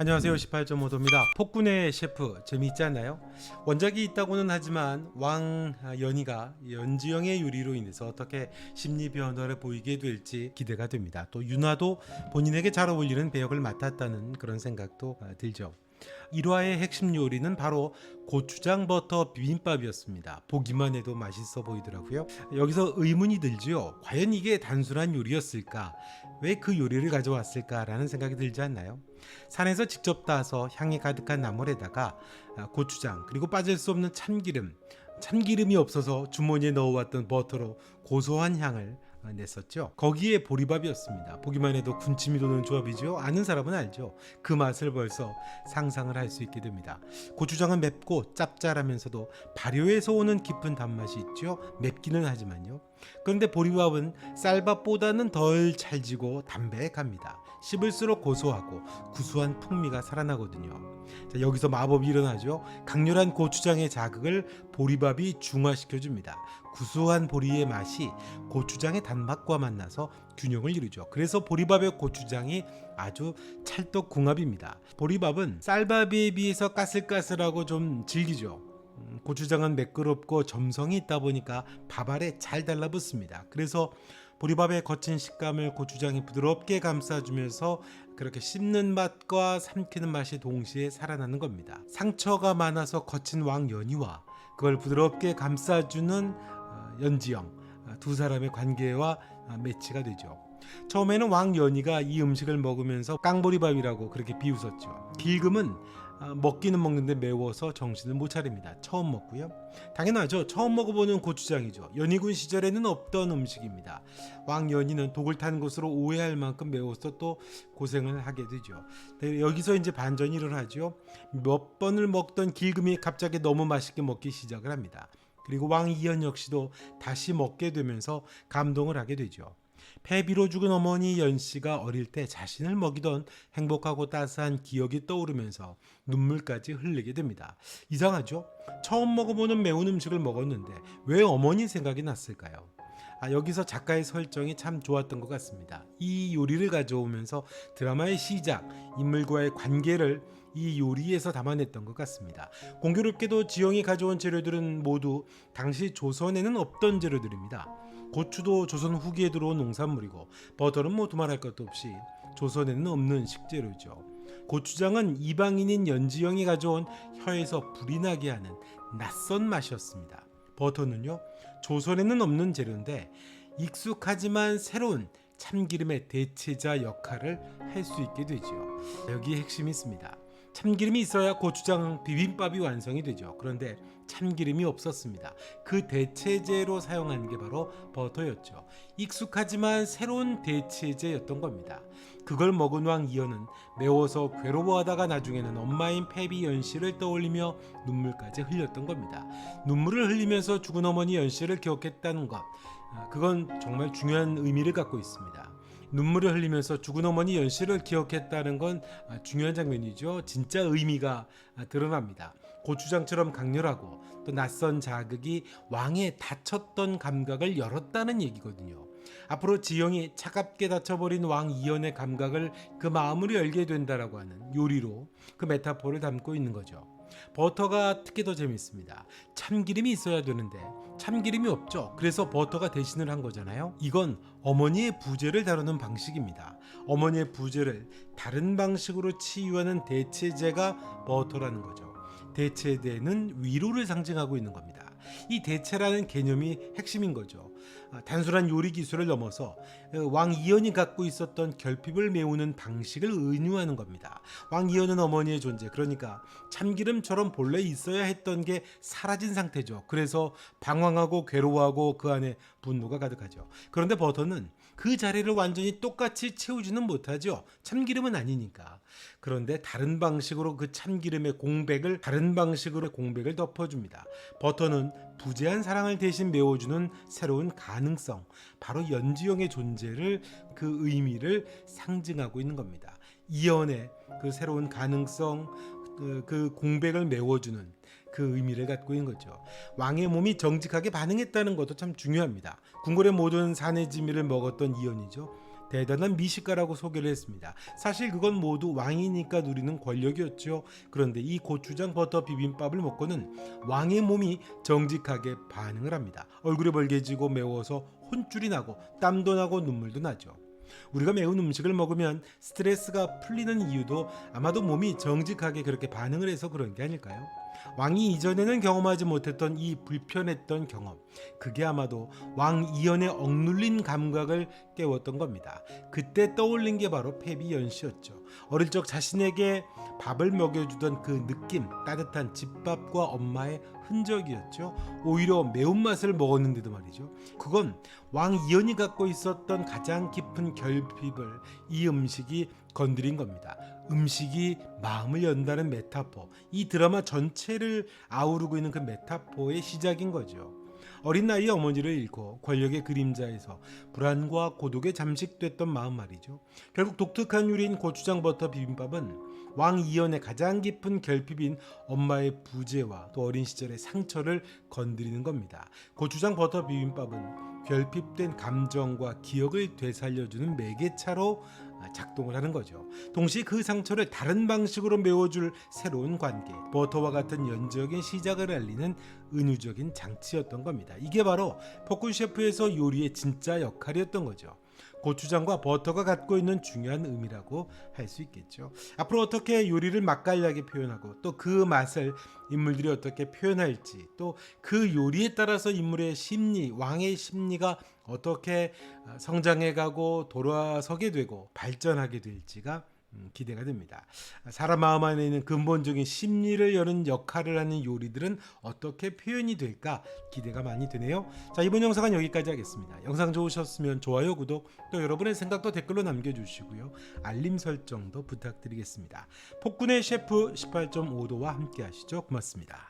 안녕하세요. 18.5도입니다. 폭군의 셰프 재미있지 않나요? 원작이 있다고는 하지만 왕 연희가 연지영의 요리로 인해서 어떻게 심리 변화를 보이게 될지 기대가 됩니다. 또 윤화도 본인에게 잘 어울리는 배역을 맡았다는 그런 생각도 아, 들죠 1화의 핵심 요리는 바로 고추장 버터 비빔밥이었습니다. 보기만 해도 맛있어 보이더라고요. 여기서 의문이 들지요. 과연 이게 단순한 요리였을까? 왜 그 요리를 가져왔을까라는 생각이 들지 않나요? 산에서 직접 따서 향이 가득한 나물에다가 아, 고추장 그리고 빠질 수 없는 참기름 참기름이 없어서 주머니에 넣어왔던 버터로 고소한 향을 아, 냈었죠. 거기에 보리밥이었습니다. 보기만 해도 군침이 도는 조합이죠. 아는 사람은 알죠. 그 맛을 벌써 상상을 할 수 있게 됩니다. 고추장은 맵고 짭짤하면서도 발효에서 오는 깊은 단맛이 있죠. 맵기는 하지만요. 그런데 보리밥은 쌀밥보다는 덜 찰지고 담백합니다. 씹을수록 고소하고 구수한 풍미가 살아나거든요. 자, 여기서 마법이 일어나죠. 강렬한 고추장의 자극을 보리밥이 중화시켜줍니다. 구수한 보리의 맛이 고추장의 단맛과 만나서 균형을 이루죠. 그래서 보리밥의 고추장이 아주 찰떡궁합입니다. 보리밥은 쌀밥에 비해서 까슬까슬하고 좀 질기죠. 음, 고추장은 매끄럽고 점성이 있다 보니까 밥 아래 잘 달라붙습니다. 그래서 보리밥의 거친 식감을 고추장이 부드럽게 감싸주면서 그렇게 씹는 맛과 삼키는 맛이 동시에 살아나는 겁니다. 상처가 많아서 거친 왕 연희와 그걸 부드럽게 감싸주는 어, 연지영 어, 두 사람의 관계와 어, 매치가 되죠. 처음에는 왕 연희가 이 음식을 먹으면서 깡보리밥이라고 그렇게 비웃었죠. 길금은 아, 먹기는 먹는데 매워서 정신을 못 차립니다. 처음 먹고요. 당연하죠. 처음 먹어보는 고추장이죠. 연희군 시절에는 없던 음식입니다. 왕 연희는 독을 탄 것으로 오해할 만큼 매워서 또 고생을 하게 되죠. 네, 여기서 이제 반전이 일어나죠. 몇 번을 먹던 길금이 갑자기 너무 맛있게 먹기 시작을 합니다. 그리고 왕 이현 역시도 다시 먹게 되면서 감동을 하게 되죠. 폐비로 죽은 어머니 연 씨가 어릴 때 자신을 먹이던 행복하고 따스한 기억이 떠오르면서 눈물까지 흘리게 됩니다. 이상하죠? 처음 먹어보는 매운 음식을 먹었는데 왜 어머니 생각이 났을까요? 아, 여기서 작가의 설정이 참 좋았던 것 같습니다. 이 요리를 가져오면서 드라마의 시작, 인물과의 관계를 이 요리에서 담아냈던 것 같습니다. 공교롭게도 지영이 가져온 재료들은 모두 당시 조선에는 없던 재료들입니다. 고추도 조선 후기에 들어온 농산물이고 버터는 뭐 두말할 것도 없이 조선에는 없는 식재료죠. 고추장은 이방인인 연지영이 가져온 혀에서 불이 나게 하는 낯선 맛이었습니다. 버터는요 조선에는 없는 재료인데 익숙하지만 새로운 참기름의 대체자 역할을 할 수 있게 되죠. 여기에 핵심이 있습니다. 참기름이 있어야 고추장 비빔밥이 완성이 되죠. 그런데 참기름이 없었습니다. 그 대체제로 사용한 게 바로 버터였죠. 익숙하지만 새로운 대체제였던 겁니다. 그걸 먹은 왕 이현은 매워서 괴로워하다가 나중에는 엄마인 패비 연씨를 떠올리며 눈물까지 흘렸던 겁니다. 눈물을 흘리면서 죽은 어머니 연씨를 기억했다는 것, 아, 그건 정말 중요한 의미를 갖고 있습니다. 눈물을 흘리면서 죽은 어머니 연씨를 기억했다는 건 아, 중요한 장면이죠. 진짜 의미가 아, 드러납니다. 고추장처럼 강렬하고 또 낯선 자극이 왕의 닫혔던 감각을 열었다는 얘기거든요. 앞으로 지영이 차갑게 닫혀버린 왕 이연의 감각을 그 마음으로 열게 된다라고 하는 요리로 그 메타포를 담고 있는 거죠. 버터가 특히 더 재밌습니다. 참기름이 있어야 되는데 참기름이 없죠. 그래서 버터가 대신을 한 거잖아요. 이건 어머니의 부재를 다루는 방식입니다. 어머니의 부재를 다른 방식으로 치유하는 대체제가 버터라는 거죠. 대체되는 위로를 상징하고 있는 겁니다. 이 대체라는 개념이 핵심인 거죠. 아, 단순한 요리 기술을 넘어서 어, 왕 이연이 갖고 있었던 결핍을 메우는 방식을 은유하는 겁니다. 왕 이연은 어머니의 존재, 그러니까 참기름처럼 본래 있어야 했던 게 사라진 상태죠. 그래서 방황하고 괴로워하고 그 안에 분노가 가득하죠. 그런데 버터는 그 자리를 완전히 똑같이 채우지는 못하죠. 참기름은 아니니까. 그런데 다른 방식으로 그 참기름의 공백을 다른 방식으로 공백을 덮어줍니다. 버터는 부재한 사랑을 대신 메워주는 새로운 가능성, 바로 연지영의 존재를 그 의미를 상징하고 있는 겁니다. 이연의 그 새로운 가능성, 그, 그 공백을 메워주는 그 의미를 갖고 있는 거죠. 왕의 몸이 정직하게 반응했다는 것도 참 중요합니다. 궁궐의 모든 사내 지미를 먹었던 이연이죠. 대단한 미식가라고 소개를 했습니다. 사실 그건 모두 왕이니까 누리는 권력이었죠. 그런데 이 고추장 버터 비빔밥을 먹고는 왕의 몸이 정직하게 반응을 합니다. 얼굴이 벌개지고 매워서 혼쭐이 나고 땀도 나고 눈물도 나죠. 우리가 매운 음식을 먹으면 스트레스가 풀리는 이유도 아마도 몸이 정직하게 그렇게 반응을 해서 그런 게 아닐까요? 왕이 이전에는 경험하지 못했던 이 불편했던 경험, 그게 아마도 왕 이연의 억눌린 감각을 깨웠던 겁니다. 그때 떠올린 게 바로 패비연 씨였죠. 어릴 적 자신에게 밥을 먹여주던 그 느낌, 따뜻한 집밥과 엄마의 흔적이었죠. 오히려 매운맛을 먹었는데도 말이죠. 그건 왕 이연이 갖고 있었던 가장 깊은 결핍을 이 음식이 건드린 겁니다. 음식이 마음을 연다는 메타포. 이 드라마 전체를 아우르고 있는 그 메타포의 시작인 거죠. 어린 나이에 어머니를 잃고 권력의 그림자에서 불안과 고독에 잠식됐던 마음 말이죠. 결국 독특한 요리인 고추장 버터 비빔밥은 왕 이연의 가장 깊은 결핍인 엄마의 부재와 또 어린 시절의 상처를 건드리는 겁니다. 고추장 버터 비빔밥은 결핍된 감정과 기억을 되살려주는 매개차로 작동을 하는 거죠. 동시에 그 상처를 다른 방식으로 메워줄 새로운 관계, 버터와 같은 연적인 시작을 알리는 은유적인 장치였던 겁니다. 이게 바로 포크 셰프에서 요리의 진짜 역할이었던 거죠. 고추장과 버터가 갖고 있는 중요한 의미라고 할 수 있겠죠. 앞으로 어떻게 요리를 맛깔나게 표현하고 또 그 맛을 인물들이 어떻게 표현할지 또 그 요리에 따라서 인물의 심리, 왕의 심리가 어떻게 어, 성장해가고 돌아서게 되고 발전하게 될지가 음, 기대가 됩니다. 사람 마음 안에 있는 근본적인 심리를 여는 역할을 하는 요리들은 어떻게 표현이 될까 기대가 많이 되네요. 자 이번 영상은 여기까지 하겠습니다. 영상 좋으셨으면 좋아요, 구독, 또 여러분의 생각도 댓글로 남겨주시고요. 알림 설정도 부탁드리겠습니다. 폭군의 셰프 18.5도와 함께 하시죠. 고맙습니다.